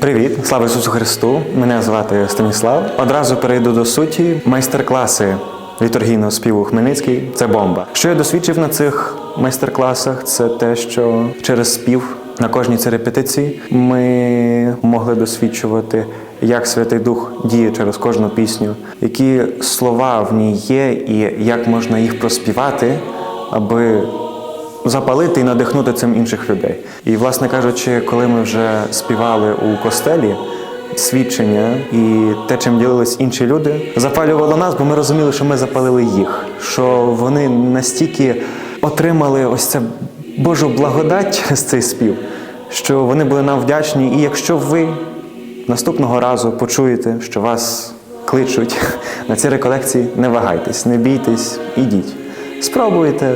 Привіт, слава Ісусу Христу! Мене звати Станіслав. Одразу перейду до суті. Майстер-класи літургійного співу Хмельницький це бомба. Що я досвідчив на цих майстер-класах, це те, що через спів на кожній цій репетиції ми могли досвідчувати, як Святий Дух діє через кожну пісню, які слова в ній є, і як можна їх проспівати, аби запалити і надихнути цим інших людей. І, власне кажучи, коли ми вже співали у костелі свідчення і те, чим ділились інші люди, запалювало нас, бо ми розуміли, що ми запалили їх, що вони настільки отримали ось це Божу благодать через цей спів, що вони були нам вдячні. І якщо ви наступного разу почуєте, що вас кличуть на ці реколекції, не вагайтесь, не бійтесь, ідіть. Спробуйте,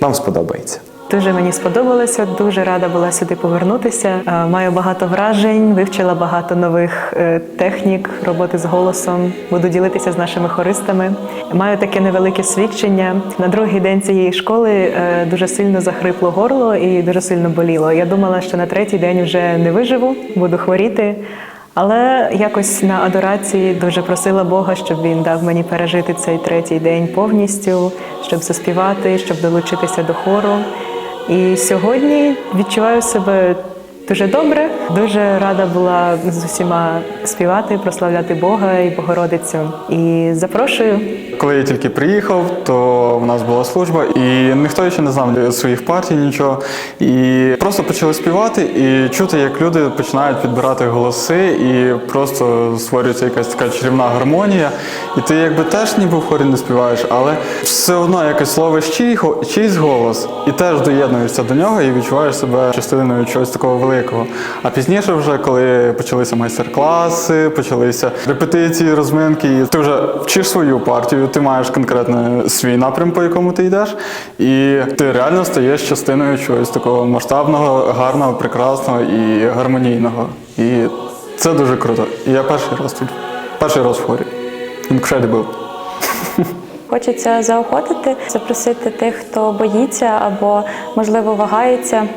вам сподобається. Дуже мені сподобалося, дуже рада була сюди повернутися. Е, Маю багато вражень, вивчила багато нових е, технік роботи з голосом. Буду ділитися з нашими хористами. Маю таке невелике свідчення. На другий день цієї школи е, дуже сильно захрипло горло і дуже сильно боліло. Я думала, що на третій день вже не виживу, буду хворіти. Але якось на адорації дуже просила Бога, щоб він дав мені пережити цей третій день повністю, щоб заспівати, щоб долучитися до хору. І сьогодні відчуваю себе дуже добре. Дуже рада була з усіма співати, прославляти Бога і Богородицю. І запрошую. Коли я тільки приїхав, то в нас була служба, і ніхто ще не знав своїх партій, нічого. І просто почали співати і чути, як люди починають підбирати голоси, і просто створюється якась така чарівна гармонія. І ти якби теж ніби в хорі не співаєш, але все одно якось словиш чийсь голос, і теж доєднуєшся до нього і відчуваєш себе частиною чогось такого великого. А пізніше, вже коли почалися майстер-класи, почалися репетиції, розминки, і ти вже вчиш свою партію, ти маєш конкретно свій напрям, по якому ти йдеш, і ти реально стаєш частиною чогось такого масштабного, гарного, прекрасного і гармонійного. І це дуже круто. І я перший раз тут, перший раз в хорі. Incredible. Хочеться заохотити, запросити тих, хто боїться або, можливо, вагається.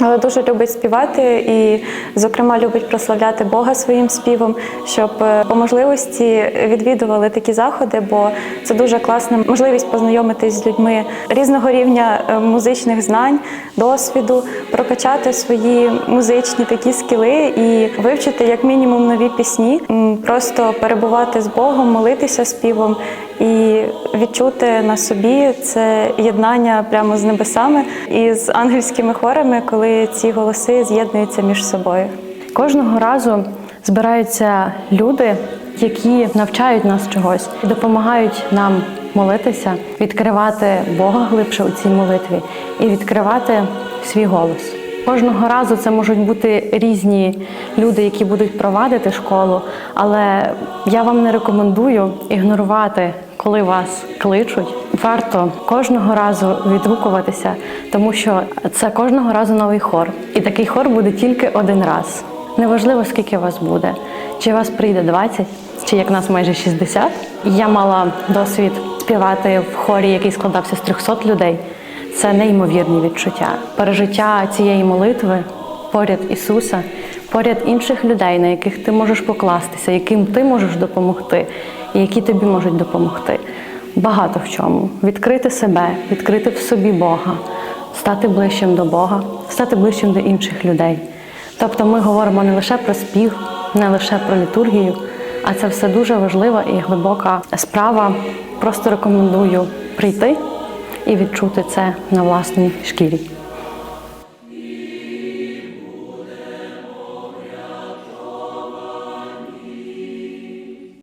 Але дуже любить співати і, зокрема, любить прославляти Бога своїм співом, щоб е, по можливості відвідували такі заходи, бо це дуже класна можливість познайомитись з людьми різного рівня е, музичних знань, досвіду, прокачати свої музичні такі скіли і вивчити як мінімум нові пісні, просто перебувати з Богом, молитися співом і відчути на собі це єднання прямо з небесами і з ангельськими хорами, коли ці голоси з'єднуються між собою. Кожного разу збираються люди, які навчають нас чогось, допомагають нам молитися, відкривати Бога глибше у цій молитві і відкривати свій голос. Кожного разу це можуть бути різні люди, які будуть провадити школу, але я вам не рекомендую ігнорувати, коли вас кличуть. Варто кожного разу відгукуватися, тому що це кожного разу новий хор. І такий хор буде тільки один раз. Неважливо, скільки вас буде, чи вас прийде 20, чи як нас майже 60. Я мала досвід співати в хорі, який складався з 300 людей. Це неймовірні відчуття. Пережиття цієї молитви поряд Ісуса, поряд інших людей, на яких ти можеш покластися, яким ти можеш допомогти, і які тобі можуть допомогти. Багато в чому. Відкрити себе, відкрити в собі Бога, стати ближчим до Бога, стати ближчим до інших людей. Тобто ми говоримо не лише про спів, не лише про літургію, а це все дуже важлива і глибока справа. Просто рекомендую прийти і відчути це на власній шкірі.